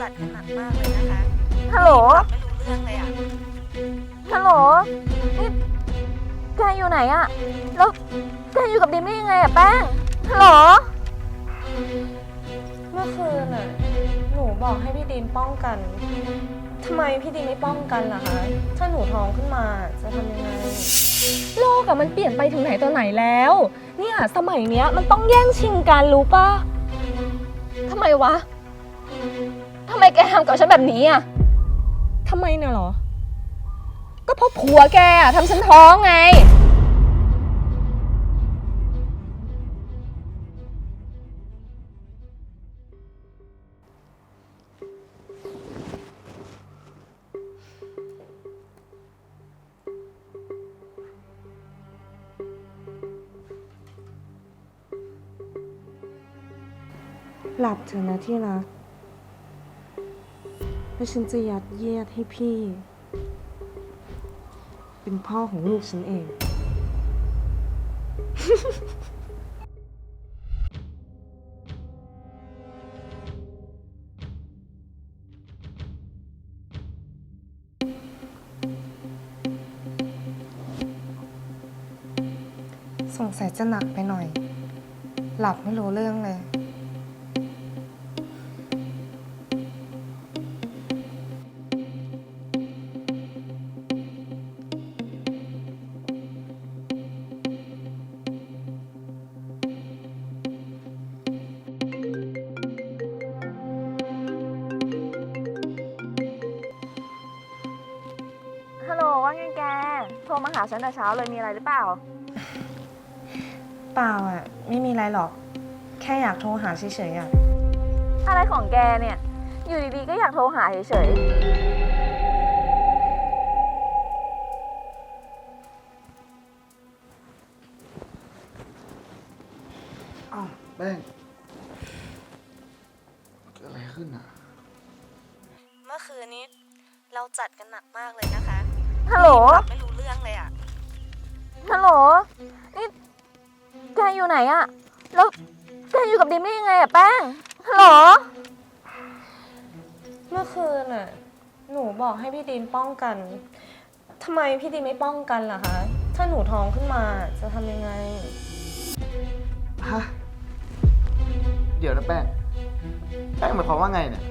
จัดกันหนักมากเลยนะคะฮัลโหล ไม่รู้เรื่องเลยอะ ฮัลโหล นี่แกอยู่ไหนอะแล้วแกอยู่กับดิมได้ยังไงอะแป้ง ฮัลโหล เมื่อคืนน่ะ หนูบอกให้พี่ดีมป้องกัน ทำไมพี่ดีมไม่ป้องกันล่ะคะ ถ้าหนูท้องขึ้นมาจะทำยังไง โลกอะมันเปลี่ยนไปถึงไหนตอนไหนแล้ว เนี่ยสมัยเนี้ยมันต้องแย่งชิงกันรู้ปะทำไมวะทำ ไมแกทำกับฉันแบบนี้อะทำไมน่ะเหรอ ก็เพราะผัวแกอะทำฉันท้องไง หลับเถอะนะที่รัก แล้วฉันจะยัดเยียดให้พี่ เป็นพ่อของลูกฉันเอง สงสัยจะหนักไปหน่อย หลับไม่รู้เรื่องเลย รมาหาฉันแต่เช้าเลยมีอะไรหรือเปล่า เปล่าอะ ไม่มีอะไรหรอก แค่อยากโทรหาเฉยๆอะ อะไรของแกเนี่ย อยู่ดีๆก็อยากโทรหาเฉยอ้าวแป้งเกิดอะไรขึ้นอะ เมื่อคืนนี้เราจัดกันหนักมากเลยนะคะๆฮัลโหลแบบไม่รู้ ฮัลโหลนี่แกอยู่ไหนอะแล้วแกอยู่กับดิมได้ยังไงอะแป้งฮัลโหลเมื่อคืนน่ะ หนูบอกให้พี่ดีมป้องกัน ทำไมพี่ดีมไม่ป้องกันล่ะคะ ถ้าหนูท้องขึ้นมาจะทำยังไง ฮะ เดี๋ยวนะแป้ง แป้งหมายความว่าไงเนี่ย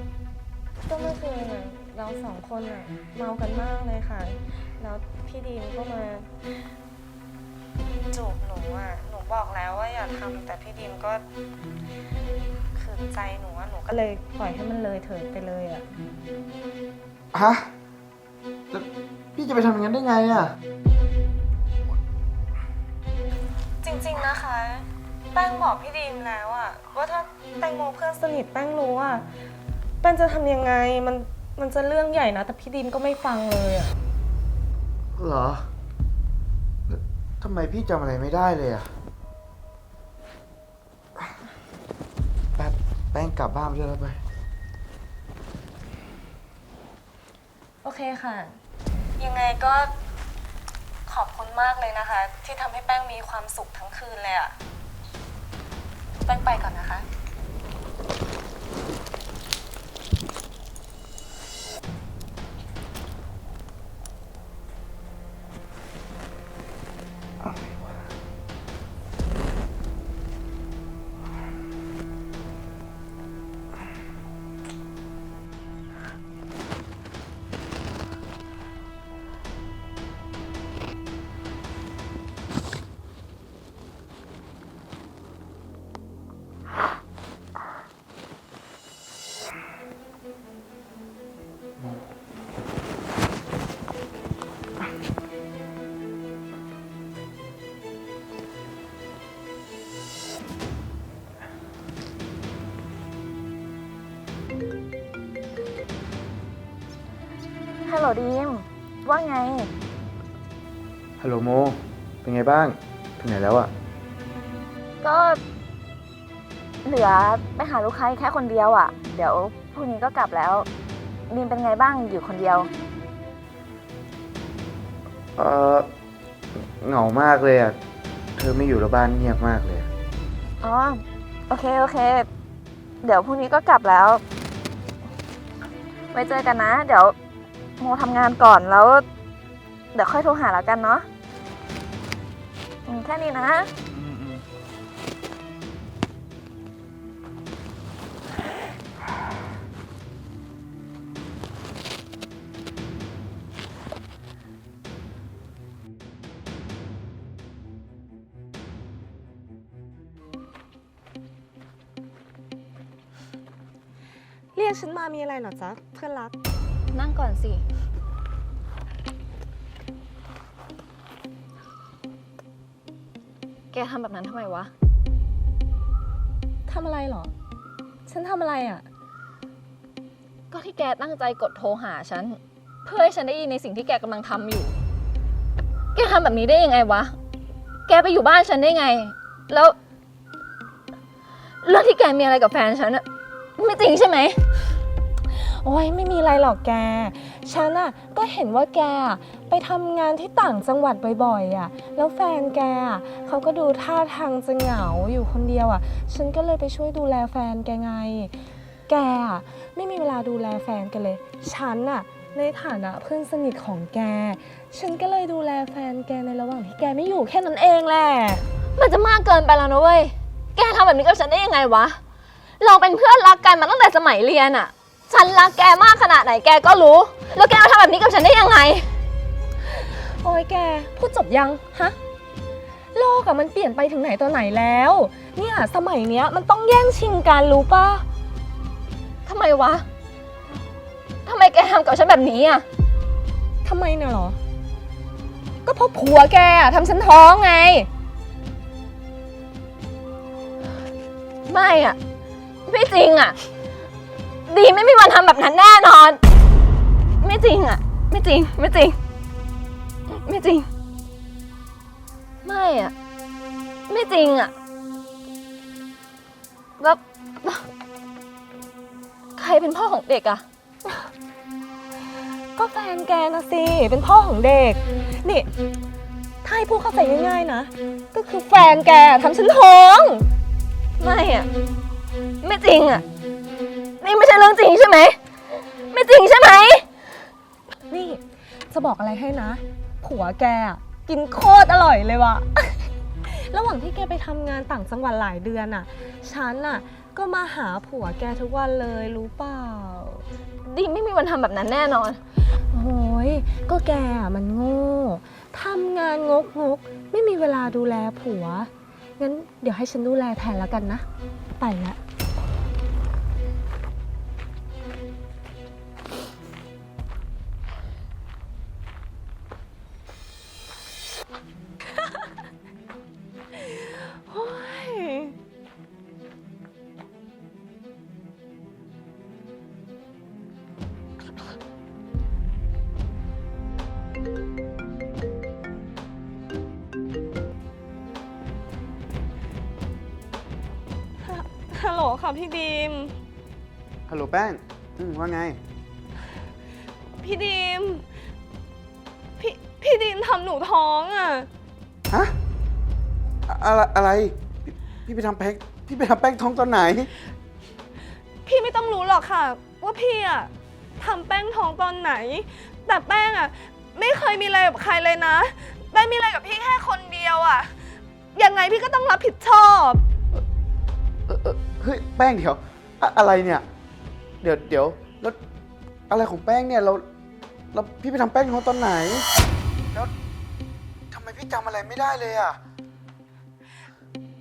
ก็เมื่อคืนน่ะเราสองคนน่ะเมากันมากเลยค่ะ แล้วพี่ดีมก็มา จูบหนูอะหนูบอกแล้วว่าอย่าทำแต่พี่ดีมก็ขืนใจหนูอะหนูก็เลยปล่อยให้มันเลยเถิดไปเลยอะฮะแล้วพี่จะไปทำอย่างนั้นได้ไงอะจริง ๆนะคะ แป้งบอกพี่ดีมแล้วอะว่าถ้าแตงโมเพื่อนสนิทแป้งรู้อะแป้งจะทำยังไงมันมันจะเรื่องใหญ่นะแต่พี่ดีมก็ไม่ฟังเลยอะเหรอแล้ว ทำไมพี่จำอะไรไม่ได้เลยอะแป๊บแป้งกลับบ้านไปเลยแล้วไป โอเคค่ะ ยังไงก็ขอบคุณมากเลยนะคะ ที่ทำให้แป้งมีความสุขทั้งคืนเลยอะแป้งไปก่อนนะคะ ฮัลโหลดิมว่าไง ฮัลโหลโม เป็นไงบ้าง ถึงไหนแล้วอะก็ เหลือไปหาลูกค้าแค่คนเดียวอะ่ะ เดี๋ยวพรุ่งนี้ก็กลับแล้วดิมเป็นไงบ้างอยู่คนเดียว เออเหงามากเลยอะเธอไม่อยู่แล้วบ้านเงียบมากเลยอะอ๋อ โอเค โอเค เดี๋ยวพรุ่งนี้ก็กลับแล้ว ไว้เจอกันนะ เดี๋ยว โมทำงานก่อนแล้ว เดี๋ยวค่อยโทรหาแล้วกันเนาะอืมแค่นี้นะ อืมอืมเรียกฉันมามีอะไรเหรอจ๊ะเพื่อนรัก นั่งก่อนสิ แกทำแบบนั้นทำไมวะ ทำอะไรเหรอ ฉันทำอะไรอะ ก็ที่แกตั้งใจกดโทรหาฉัน เพื่อให้ฉันได้ยินในสิ่งที่แกกำลังทำอยู่ แกทำแบบนี้ได้ยังไงวะ แกไปอยู่บ้านฉันได้ไง แล้ว เรื่องที่แกมีอะไรกับแฟนฉันอะไม่จริงใช่ไหม โอ้ยไม่มีอะไรหรอกแก ฉันอะก็เห็นว่าแกไปทำงานที่ต่างจังหวัดบ่อยๆอะแล้วแฟนแกอะเขาก็ดูท่าทางจะเหงาอยู่คนเดียวอะฉันก็เลยไปช่วยดูแลแฟนแกไง แกอะไม่มีเวลาดูแลแฟนแกันเลย ฉันอะในฐานะเพื่อนสนิทของแก ฉันก็เลยดูแลแฟนแกในระหว่างที่แกไม่อยู่แค่นั้นเองแหละ มันจะมากเกินไปแล้วนะเว้ย แกทำแบบนี้กับฉันได้ยังไงวะ เราเป็นเพื่อนรักกันมาตั้งแต่สมัยเรียนอะ ฉันรักแกมากขนาดไหนแกก็รู้ แล้วแกมาทำแบบนี้กับฉันได้ยังไง โอ้ยแก พูดจบยังฮะ โลกอะมันเปลี่ยนไปถึงไหนตัวไหนแล้ว เนี่ยสมัยเนี้ยมันต้องแย่งชิงกันรู้ปะทำไมวะทำไมแกทำกับฉันแบบนี้อะทำไมเนี่ยเหรอ ก็เพราะผัวแกอะทำฉันท้องไง ไม่อะไม่จริงอะ ดีไม่มีวันทำแบบนั้นแน่นอน ไม่จริงอะไม่จริง ไม่จริง ไม่จริง ไม่อะไม่จริงอะแล้วแล้วใครเป็นพ่อของเด็กอะก็แฟนแกนะสิ เป็นพ่อของเด็ก นี่ ถ้าให้พูดเข้าใจง่ายๆนะ ก็คือแฟนแกทำฉันท้อง ไม่อะไม่จริงอะ นี่ไม่ใช่เรื่องจริงใช่ไหม ไม่จริงใช่ไหม นี่จะบอกอะไรให้นะ ผัวแกอะกินโคตรอร่อยเลยว่ะ ระหว่างที่แกไปทำงานต่างจังหวัดหลายเดือนอะ ฉันอะ ก็มาหาผัวแกทุกวันเลยรู้เปล่าดีไม่มีวันทำแบบนั้นแน่นอน โอ้ยก็แกอะมันโง่ทำงานงกงกๆไม่มีเวลาดูแลผัว งั้นเดี๋ยวให้ฉันดูแลแทนแล้วกันนะ ไปละ ค่ะพี่ดีม ฮัลโหลแป้งอืมว่าไง พี่ดีม พี่พี่ดีมทำหนูท้องอะ ฮะอะอะไรอะไรพี่พี่ไปทำแป้งพี่ไปทำแป้งท้องตอนไหน พี่ไม่ต้องรู้หรอกค่ะ ว่าพี่อะทำแป้งท้องตอนไหน แต่แป้งอะไม่เคยมีอะไรกับใครเลยนะ แป้งมีอะไรกับพี่แค่คนเดียวอะยังไงพี่ก็ต้องรับผิดชอบ เออเออเฮ้ยแป้งเดี๋ยวอะอะไรเนี่ย เดี๋ยวเดี๋ยวแล้วอะไรของแป้งเนี่ยเราเราพี่ไปทำแป้งท้องตอนไหน แล้วทำไมพี่จำอะไรไม่ได้เลยอะ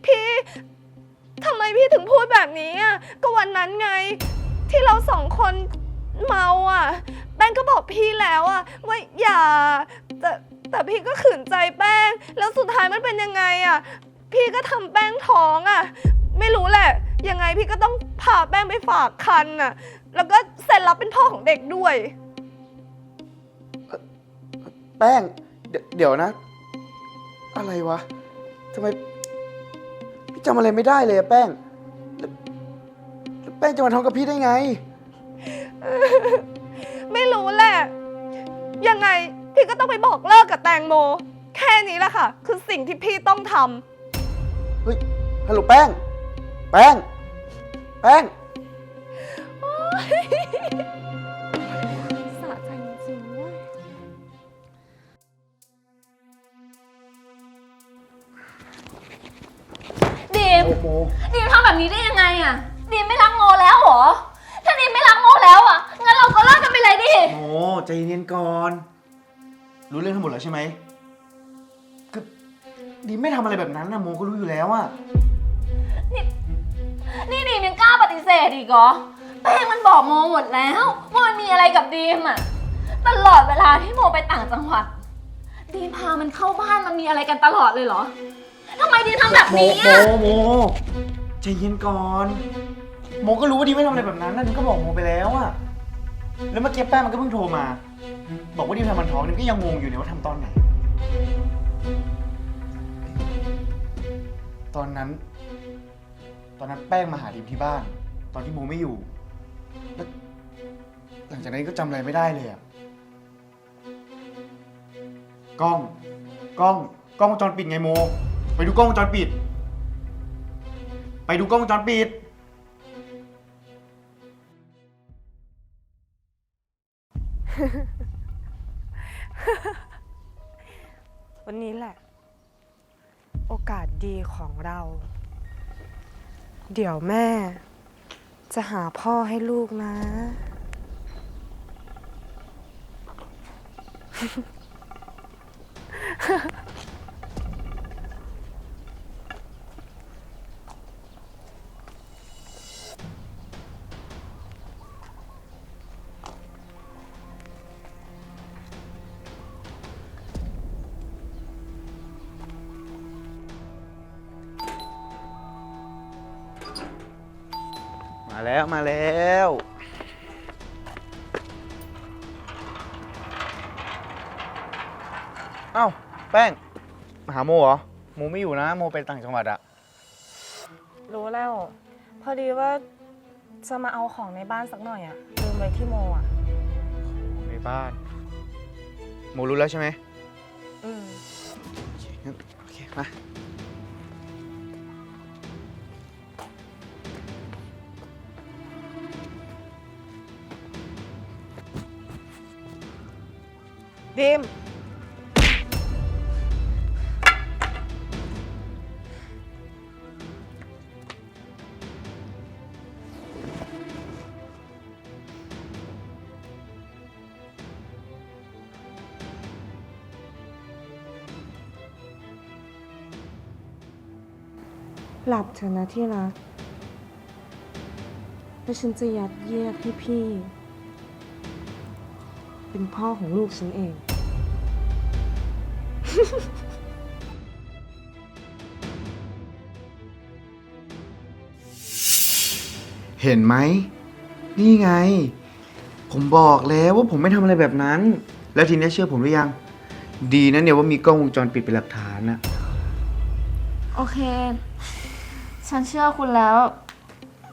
พี่ทำไมพี่ถึงพูดแบบนี้อะก็วันนั้นไง ที่เราสองคนเมาอะ แป้งก็บอกพี่แล้วอะว่าอย่า แต่แต่พี่ก็ขืนใจแป้ง แล้วสุดท้ายมันเป็นยังไงอะ พี่ก็ทำแป้งท้องอะ ไม่รู้แหละ ยังไงพี่ก็ต้องพาแป้งไปฝากคันอะ แล้วก็เซ็นรับเป็นพ่อของเด็กด้วย แป้งเดี๋ยวเดี๋ยวนะ อะไรวะทำไมพี่จำอะไรไม่ได้เลยอะแป้งแล้วแล้วแป้งจะมาท้องกับพี่ได้ไง ไม่รู้แหละ ยังไงพี่ก็ต้องไปบอกเลิกกับแตงโม แค่นี้แหละค่ะ คือสิ่งที่พี่ต้องทำ เฮ้ยฮัลโหลแป้ง แป้ง แป้ง สะใจจิงๆว่ดีมดีมทำแบบนี้ได้ยังไงอะ ดีมไม่รักโมแล้วเหรอ ถ้าดีมไม่รักโมแล้วอะ งั้นเราก็เลิกกันไปเลยดิ โอ้ใจเย็นก่อน รู้เรื่องทั้งหมดแล้วใช่ไหมก็ดีมไม่ทำอะไรแบบนั้นนะโมก็รู้อยู่แล้วอะ ฏิเสธอีกเหรอ แป้งมันบอกโมหมดแล้วว่ามันมีอะไรกับดีมอะตลอดเวลาที่โมไปต่างจังหวัด ดีมพามันเข้าบ้านมันมีอะไรกันตลอดเลยเหรอทำไมดีมทำแบบโมนี้โมอะโมใจเย็นก่อน โมก็รู้ว่าดีไม่ทำอะไรแบบนั้นนะดีก็บอกโมไปแล้วอะแล้วเมื่อกี้แป้งมันก็เพิ่งโทรมา บอกว่าดีทำมันท้องดีก็ยังงงอยู่เนี่ยว่าทำตอนไหน ตอนนั้น ตอนนั้นแป้งมาหาดิมที่บ้าน ตอนที่โมไม่อยู่แล้วหลังจากนั้นก็จำอะไรไม่ได้เลยอะกล้อง กล้อง กล้องวงจรปิดไงโม ไปดูกล้องวงจรปิด ไปดูกล้องวงจรปิด วันนี้แหละ โอกาสดีของเรา เดี๋ยวแม่ จะหาพ่อให้ลูกนะมา แล้วมาแล้วเอ้าแป้งมาหาโมเหรอโมไม่อยู่นะ โมไปต่างจังหวัดอะรู้แล้ว พอดีว่าจะมาเอาของในบ้านสักหน่อยอะลืมไว้ที่โมอะในบ้านโมรู้แล้วใช่ไหมอืมงั้นโอเคมา ดิมหลับเถอะนะที่รักแล้วฉันจะยัดเยียดให้พี่ เป็นพ่อของลูกฉันเอง เห็นไหม นี่ไง ผมบอกแล้วว่าผมไม่ทำอะไรแบบนั้น แล้วทีนี้เชื่อผมหรือยัง ดีนะเนี่ยว่ามีกล้องวงจรปิดเป็นหลักฐานนะโอเค ฉันเชื่อคุณแล้ว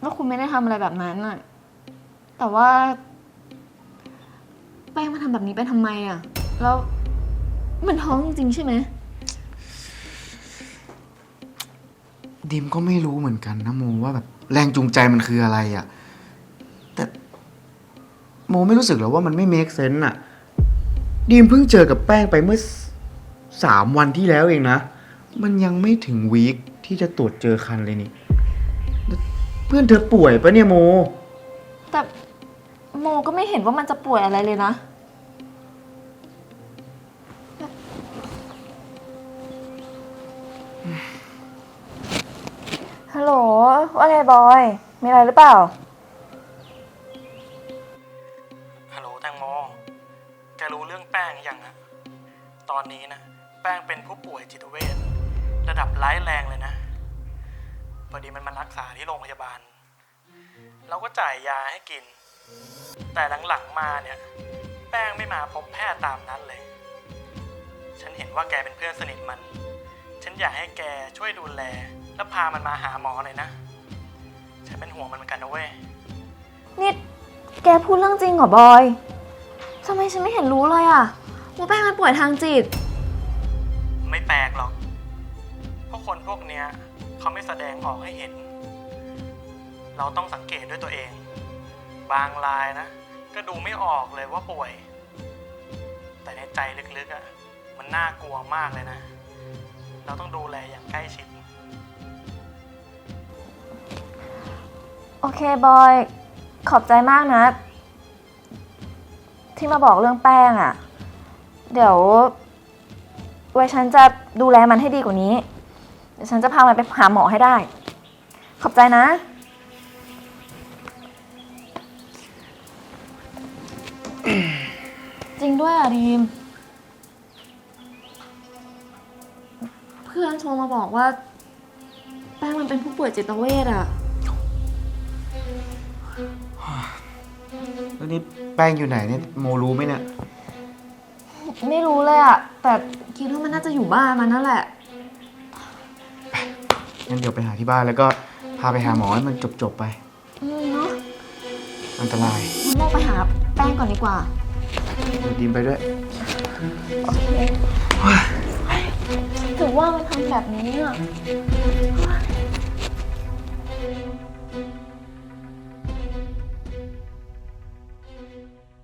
ว่าคุณไม่ได้ทำอะไรแบบนั้นอะแต่ว่า แป้งมาทำแบบนี้ไปทำไมอะแล้วมันท้องจริงๆใช่ไหม ดิมก็ไม่รู้เหมือนกันนะโมว่าแบบแรงจูงใจมันคืออะไรอะ่ะ แต่โมไม่รู้สึกหรอว่ามันไม่เมคเซน s ์อะ ดิมเพิ่งเจอกับแป้งไปเมื่อสสามวันที่แล้วเองนะ มันยังไม่ถึงวีคที่จะตรวจเจอคันเลยนี่แล้วเพื่อนเธอป่วยปะเนี่ยโม แต่ โมก็ไม่เห็นว่ามันจะป่วยอะไรเลยนะ ฮัลโหล ว่าไงบอย มีอะไรหรือเปล่า ฮัลโหลแตงโม แกรู้เรื่องแป้งยังอะตอนนี้นะ แป้งเป็นผู้ป่วยจิตเวชระดับร้ายแรงเลยนะพอดีมันมารักษาที่โรงพยาบาล เราก็จ่ายยาให้กิน แต่หลังๆมาเนี่ย แป้งไม่มาพบแพทย์ตามนั้นเลย ฉันเห็นว่าแกเป็นเพื่อนสนิทมัน ฉันอยากให้แกช่วยดูแล แล้วพามันมาหาหมอหน่อยนะ ฉันเป็นห่วงมันเหมือนกันนะเว้ย นี่แกพูดเรื่องจริงเหรอบอยทำไมฉันไม่เห็นรู้เลยอะว่าแป้งมันป่วยทางจิต ไม่แปลกหรอก เพราะคนพวกเนี้ยเขาไม่แสดงออกให้เห็น เราต้องสังเกตด้วยตัวเอง บางรายนะ ก็ดูไม่ออกเลยว่าป่วย แต่ในใจลึกๆอะ่ะ มันน่ากลัวมากเลยนะ เราต้องดูแลอย่างใกล้ชิด โอเคบอย ขอบใจมากนะ ที่มาบอกเรื่องแป้งอะ่ะ เดี๋ยวไว้ฉันจะดูแลมันให้ดีกว่านี้ เดี๋ยวฉันจะพามันไปหาหมอให้ได้ ขอบใจนะ ด้วยอะดีม เพื่อนโทรมาบอกว่า แป้งมันเป็นผู้ป่วยจิตเวชอะแล้วนี่แป้งอยู่ไหนเนี่ยโมรู้ไหมเนี่ย ไม่รู้เลยอะแต่คิดว่ามันน่าจะอยู่บ้านมันนั่นแหละ งั้นเดี๋ยวไปหาที่บ้านแล้วก็พาไปหาหมอให้มันจบๆไป อืมเนาะอันตรายงั้นเราไปหาแป้งก่อนดีกว่าเดี๋ยว ดิมไปด้วย ถึงว่ามันทำแบบนี้อะ